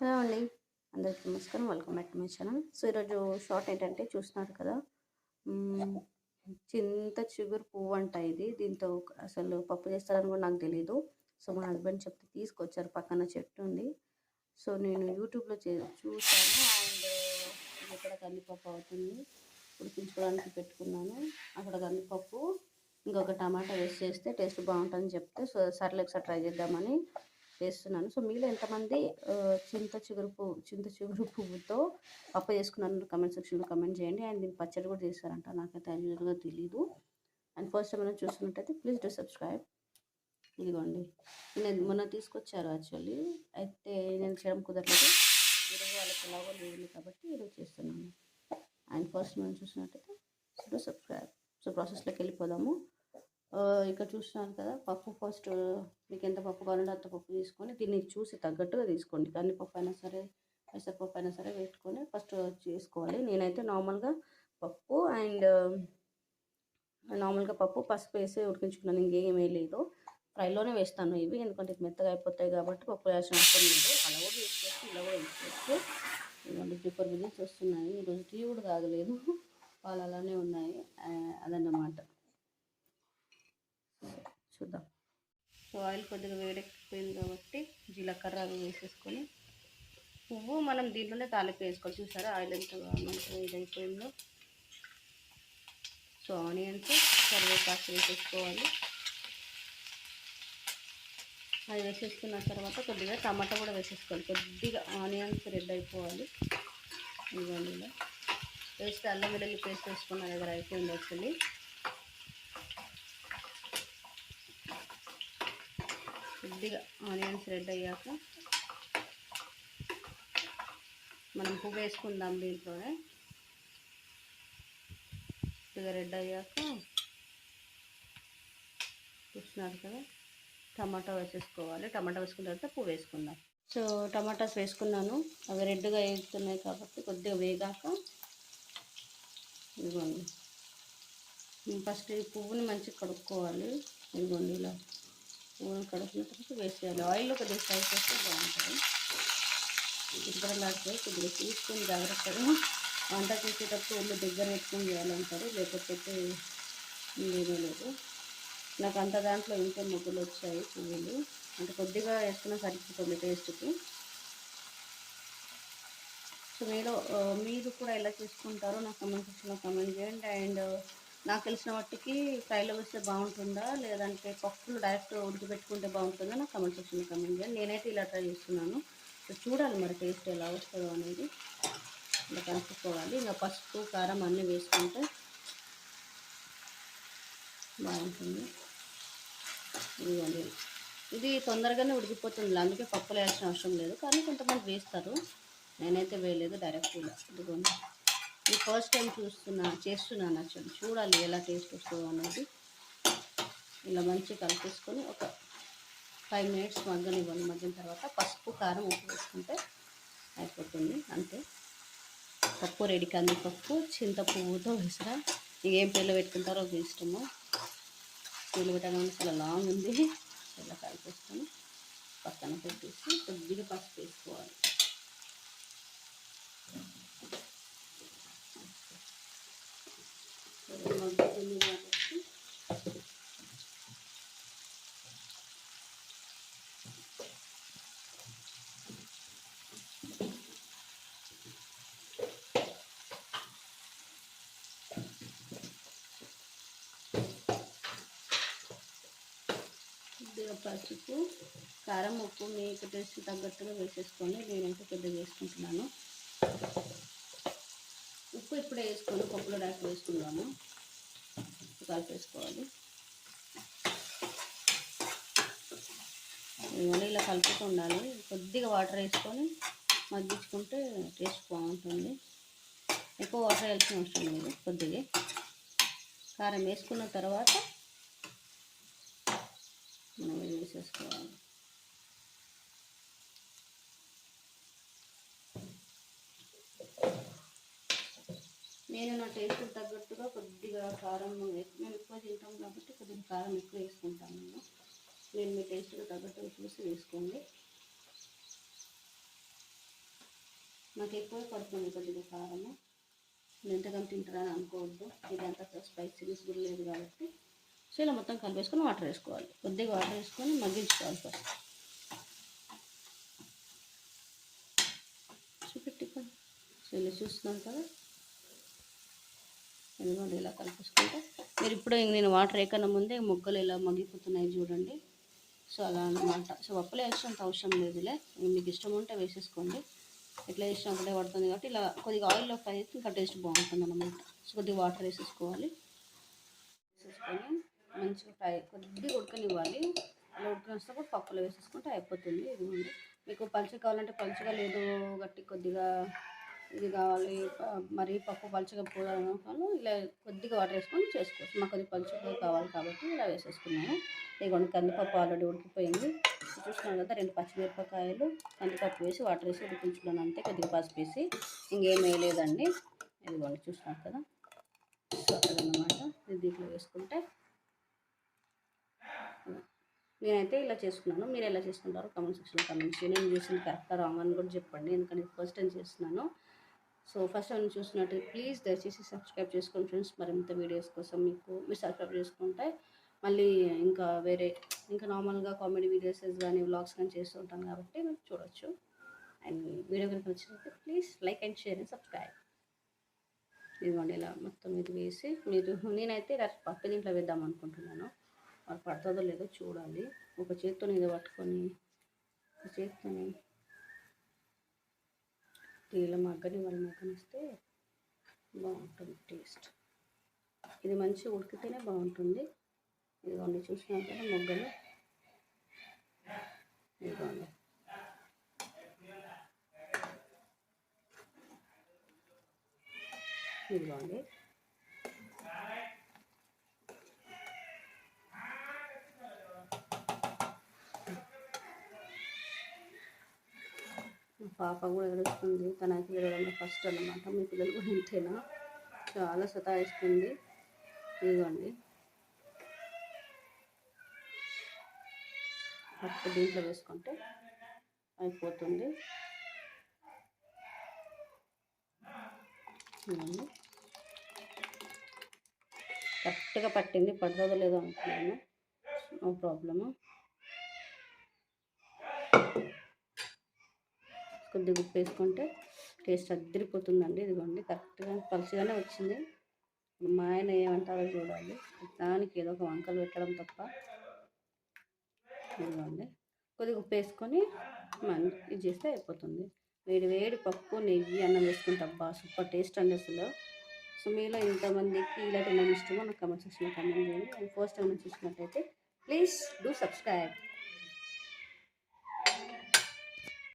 Hello అండి. అందరికీ నమస్కారం. Welcome back to my channel. So ఈరోజు షార్ట్ ఏంటంటే చూస్తున్నారు కదా? చింత చిగురు పువ్వు అంట ఇది. దీంతో అసలు పప్పు చేస్తారని కూడా నాకు తెలియదు సో మా హస్బెండ్ చెప్తే తీసుకొచ్చారు. పక్కన చెట్టు ఉంది. సో నేను యూట్యూబ్లో చే చూసాను అండ్ ఇక్కడ కందిపప్పు అవుతుంది. ఉడికించుకోవడానికి పెట్టుకున్నాను. అక్కడ కందిపప్పు ఇంకొక టమాటా వేసి చేస్తే టేస్ట్ బాగుంటుందని చెప్తే. సో సర్లే ఒకసారి ట్రై చేద్దామని చేస్తున్నాను. సో మీలో ఎంతమంది చింత చిగురు పువ్వు చింత చిగురు పువ్వుతో పప్పు చేసుకున్నాను కమెంట్ సెక్షన్లో కమెంట్ చేయండి. అండ్ దీన్ని పచ్చడి కూడా చేస్తారంట. నాకైతే యాజువల్గా తెలీదు. అండ్ ఫస్ట్ టైం ఏమైనా చూస్తున్నట్టయితే ప్లీజ్ డూ సబ్స్క్రైబ్. ఇదిగోండి. నేను మొన్న తీసుకొచ్చారు యాక్చువల్లీ. అయితే నేను చేయడం కుదరలేదు. ఈరోజు వాళ్ళకి ఎలాగో లేదు కాబట్టి ఈరోజు చేస్తున్నాను. అండ్ ఫస్ట్ మనం చూసినట్టయితే డూ సబ్స్క్రైబ్. సో ప్రాసెస్లోకి వెళ్ళిపోదాము. ఇక్కడ చూస్తున్నారు కదా పప్పు ఫస్ట్ మీకు ఎంత పప్పు కావాలంటే అంత పప్పు తీసుకొని దీన్ని చూసి తగ్గట్టుగా తీసుకోండి. కందిపప్పు అయినా సరే పెసరపప్పు అయినా సరే పెట్టుకొని ఫస్ట్ చేసుకోవాలి. నేనైతే నార్మల్గా పప్పు అండ్ నార్మల్గా పప్పు పసుపు వేసి ఉడికించుకున్నాను. ఇంకేం లేదు. ఫ్రైలోనే వేస్తాను ఇవి ఎందుకంటే ఇది మెత్తగా అయిపోతాయి కాబట్టి పప్పు వేయాల్సిన అవసరం లేదు. అలా కూడా వేసుకోవచ్చు ఇలా కూడా వేసుకోవచ్చు ఇలాంటి ప్రిపర్ విజిల్స్ వస్తున్నాయి. ఈరోజు టీ కూడా తాగలేదు. పాలు అలానే ఉన్నాయి. అదన్నమాట. చూద్దాం. సో ఆయిల్ కొద్దిగా వేడెక్కిపోయింది కాబట్టి జీలకర్ర అవి వేసేసుకొని పువ్వు మనం దీంట్లోనే తాలింపు వేసుకోవాలి చూసారా? ఆయిల్ ఎంత మంచిగా ఇదైపోయిందో సో ఆనియన్స్ కరివేపాకు వేసేసుకోవాలి. అది వేసేసుకున్న తర్వాత కొద్దిగా టమాటా కూడా వేసేసుకోవాలి. కొద్దిగా ఆనియన్స్ రెడ్ అయిపోవాలి. ఇవన్నీ పేస్ట్ అల్లం వెల్లుల్లి పేస్ట్ వేసుకున్న దగ్గర అయిపోయింది యాక్చువల్లీ. కొద్దిగా ఆనియన్స్ రెడ్ అయ్యాక మనం పువ్వు వేసుకుందాం దీంట్లోనే. కొద్దిగా రెడ్ అయ్యాక చూస్తున్నారు కదా టమాటా వేసేసుకోవాలి. టమాటా వేసుకున్న తర్వాత పువ్వు వేసుకుందాం. సో టమాటాస్ వేసుకున్నాను. అవి రెడ్గా వేగుతున్నాయి కాబట్టి కొద్దిగా వేగాక ఇదిగోండి. ఫస్ట్ ఈ పువ్వుని మంచిగా కడుక్కోవాలి. ఇదిగోండి ఇలా పువ్వుని కడుక్కున్న తర్వాత వేసేయాలి. ఆయిల్ కొద్దిగా ఫ్రై చేస్తే బాగుంటుంది. ఇద్దరులాడితే కొద్దిగా చూసుకొని జాగ్రత్తగా వంట చేసేటప్పుడు ఒళ్ళు దగ్గర పెట్టుకొని చేయాలంటారు. లేకపోతే ఏమీ లేదు. నాకు అంత దాంట్లో ఇంకా ముగ్గులు వచ్చాయి పువ్వులు. అంటే కొద్దిగా వేసుకున్న సరిపోతుంది టేస్ట్కి. సో మీరు మీరు కూడా ఎలా చేసుకుంటారో నాకు కమెంట్ సెక్షన్లో కమెంట్ చేయండి. అండ్ నాకు తెలిసిన మట్టుకి ఫ్రైలో వేస్తే బాగుంటుందా? లేదంటే పప్పులు డైరెక్ట్ ఉడికిపెట్టుకుంటే బాగుంటుందా? నాకు కమెంట్ సెక్షన్లో కమెంట్ చేయండి. నేనైతే ఇలా ట్రై చేస్తున్నాను. సో చూడాలి మరి టేస్ట్ ఎలా వస్తుందో అనేది. ఇలా కలుపుకోవాలి. ఇంకా పసుపు కారం అన్నీ వేసుకుంటే బాగుంటుంది. ఇదిగోండి. ఇది తొందరగానే ఉడికిపోతుంది. అందుకే పప్పులు వేయాల్సిన అవసరం లేదు. కానీ కొంతమంది వేస్తారు. నేనైతే వేయలేదు డైరెక్ట్ ఇలా. ఇదిగోండి. ఇది ఫస్ట్ టైం చూస్తున్నా చేస్తున్నాను యాక్చువల్లీ చూడాలి ఎలా టేస్ట్ వస్తుందో అనేది. ఇలా మంచిగా కలిపేసుకొని ఒక ఫైవ్ మినిట్స్ మగ్గనివ్వాలి మగ్గిన తర్వాత పసుపు కారం ఉప్పు వేసుకుంటే అయిపోతుంది. అంతే. పప్పు రెడీ. కందిపప్పు చింతపువ్వుతో వేసరా. ఏం పిల్ల పెట్టుకుంటారో ఒక ఇష్టము. పేర్లు పెట్టడానికి చాలా లాంగ్ ఉంది. ఇలా కలిపేసుకొని పక్కన పెట్టేసి కొద్దిగా పసుపు వేసుకోవాలి. మగ్గుతుంది కాబట్టి కొద్దిగా పసుపు కారం ఉప్పు మీకు టేస్ట్ తగ్గట్టుగా వేసేసుకోండి నేనైతే కొద్దిగా వేసుకుంటున్నాను ఇప్పుడే వేసుకొని పప్పులో డైరెక్ట్ వేసుకుందాము. కలిపేసుకోవాలి ఇవన్నీ ఇలా కలుపుతూ ఉండాలి. కొద్దిగా వాటర్ వేసుకొని మగ్గించుకుంటే టేస్ట్ బాగుంటుంది. ఎక్కువ వాటర్ వేయాల్సిన అవసరం లేదు కొద్దిగా. కారం వేసుకున్న తర్వాత మనం వేసేసుకోవాలి. నేను నా టేస్ట్ తగ్గట్టుగా కొద్దిగా కారం మేము ఎక్కువ తింటాం కాబట్టి కొద్దిగా కారం ఎక్కువ వేసుకుంటాను నేను. నేను మీ టేస్ట్కి తగ్గట్టుగా చూసి వేసుకోండి. నాకు ఎక్కువ పడుతుంది కొద్దిగా కారము. నేను ఎంతగానో తింటారని అనుకోవద్దు. ఇది అంత స్పైసీనెస్ కూడా లేదు కాబట్టి. సో ఇలా మొత్తం కలిపేసుకొని వాటర్ వేసుకోవాలి. కొద్దిగా వాటర్ వేసుకొని మగ్గించుకోవాలి ఫస్ట్ చూపెట్టుకోండి సో ఇలా చూస్తున్నాం కదా. ఎందుకంటే ఇలా కలిపేసుకుంటే మీరు ఇప్పుడు నేను వాటర్ వేయకన్నా ముందే మొగ్గలు ఇలా మగ్గిపోతున్నాయి చూడండి. సో అలా అన్నమాట. సో పప్పులు వేసినంత అవసరం లేదులే. మీకు ఇష్టం ఉంటే వేసేసుకోండి. ఎట్లా వేసినా ఒకటే పడుతుంది కాబట్టి ఇలా కొద్దిగా ఆయిల్లో ఫ్రై అయితే ఇంకా టేస్ట్ బాగుంటుంది అనమాట సో కొద్దిగా వాటర్ వేసేసుకోవాలి. వేసేసుకొని మంచిగా ఫ్రై కొద్దిగా ఉడకనివ్వాలి. అలా ఉడకనిస్తే పప్పులో వేసేసుకుంటే అయిపోతుంది. ఇది మీకు పలుచగా కావాలంటే పంచగా లేదు గట్టి కొద్దిగా ఇది కావాలి మరి పప్పు పలుచగా పోదాను ఇలా కొద్దిగా వాటర్ వేసుకొని చేసుకోవచ్చు. మాకు అది పలుచగా కావాలి కాబట్టి ఇలా వేసేసుకున్నాను. ఇదిగోండి కందిపప్పు ఆల్రెడీ ఉడికిపోయింది. చూస్తున్నాను కదా రెండు పచ్చిమిరపకాయలు కందిపప్పు వేసి వాటర్ వేసి ఉడికించుకున్నాను అంతే. కొద్దిగా పసుపు వేసి ఇంకేం వేయలేదండి. ఇదిగోండి చూస్తున్నారు కదా. సో అదనమాట దీంట్లో వేసుకుంటే. నేనైతే ఇలా చేసుకున్నాను. మీరు ఎలా చేసుకుంటారో కామెంట్ సెక్షన్లో కామెంట్ చేయండి. నేను చేసిన కరెక్టా రాంగ్ అని కూడా చెప్పండి. ఎందుకంటే ఫస్ట్ టైం చేస్తున్నాను. సో ఫస్ట్ టైం చూసినట్టు ప్లీజ్ దయచేసి సబ్స్క్రైబ్ చేసుకోండి ఫ్రెండ్స్. మరింత వీడియోస్ కోసం మీకు మీరు సబ్స్క్రైబ్ చేసుకుంటే మళ్ళీ ఇంకా వేరే ఇంకా నార్మల్గా కామెడీ వీడియోస్ కానీ వ్లాగ్స్ కానీ చేస్తుంటాం కాబట్టి మీరు చూడొచ్చు. అండ్ వీడియో కనుక నచ్చినట్లయితే please like and share and subscribe. ఇదిగోండి ఇలా మొత్తం ఇది వేసి మీరు నేనైతే పప్పు దీంట్లో వేద్దాం అనుకుంటున్నాను. మరి పడుతుందో లేదో చూడాలి. ఒక చేత్తో ఇది పట్టుకొని ఒక చేత్తోని నీళ్ళ మగ్గని వాళ్ళు మగ్గనిస్తే బాగుంటుంది టేస్ట్. ఇది మంచిగా ఉడికితేనే బాగుంటుంది. ఇదిగోండి చూసినారు కదా మొగ్గలు. ఇదిగోండి. ఇదిగోండి. పాప కూడా ఏడుస్తుంది. తనకి ఏడవడం ఫస్ట్ అన్నమాట. మీ పిల్లలు కూడా ఇంతేనా? చాలా సతాయిస్తుంది. ఇదిగోండి. పప్పు దీంట్లో వేసుకుంటే అయిపోతుంది. కరెక్ట్గా పట్టింది. పడుతుందో లేదో అనుకున్నాను. No problem. కొద్దిగా ఉప్పు వేసుకుంటే టేస్ట్ అద్దరిపోతుందండి. ఇదిగోండి కరెక్ట్గా పలుచగానే వచ్చింది. మా ఆయన ఏమంటారో చూడాలి దానికి ఏదో ఒక వంకలు పెట్టడం తప్ప. ఇదిగోండి కొద్దిగా ఉప్పు వేసుకొని మన ఇది చేస్తే అయిపోతుంది. వేడి వేడి పప్పు నెయ్యి అన్నం వేసుకుంటే అబ్బా సూపర్ టేస్ట్ అండి అసలు. సో మీలో ఇంతమందికి ఇలాంటి తినడం ఇష్టమో నాకు కమెంట్ సెక్షన్లో కమెంట్ చేయండి. అండ్ ఫస్ట్ టైం చూసినట్టయితే ప్లీజ్ డూ సబ్స్క్రైబ్.